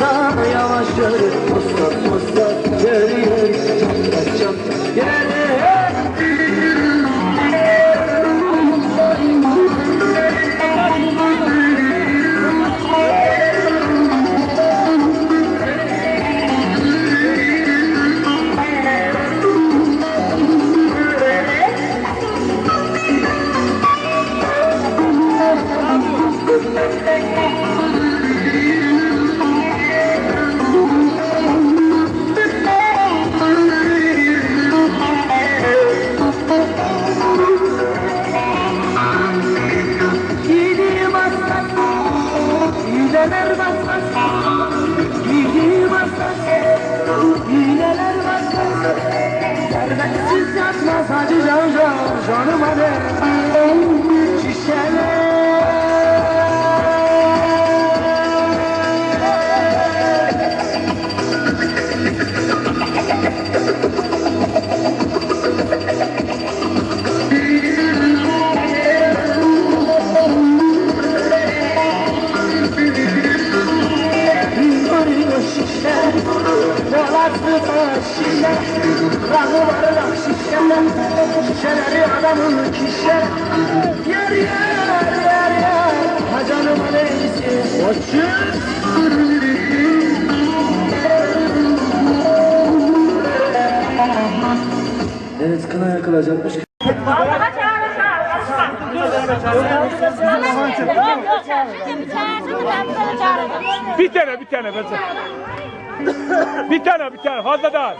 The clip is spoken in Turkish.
Yavaşsa yavaş yürü. Muslat muslat yürü yürü Çapraz yürü Giydiğim Hileler basmaz Servetsiz yatmaz Hacı can can Canım hadi Şişeler Boğazlı şişe Rahı varlık şişe Şişeleri adamın kişe Yer yer yer yer Ha canım neyse Koçum Evet kına yakılacakmış. Bir tane bir tane Bir tane bir tane fazla daha.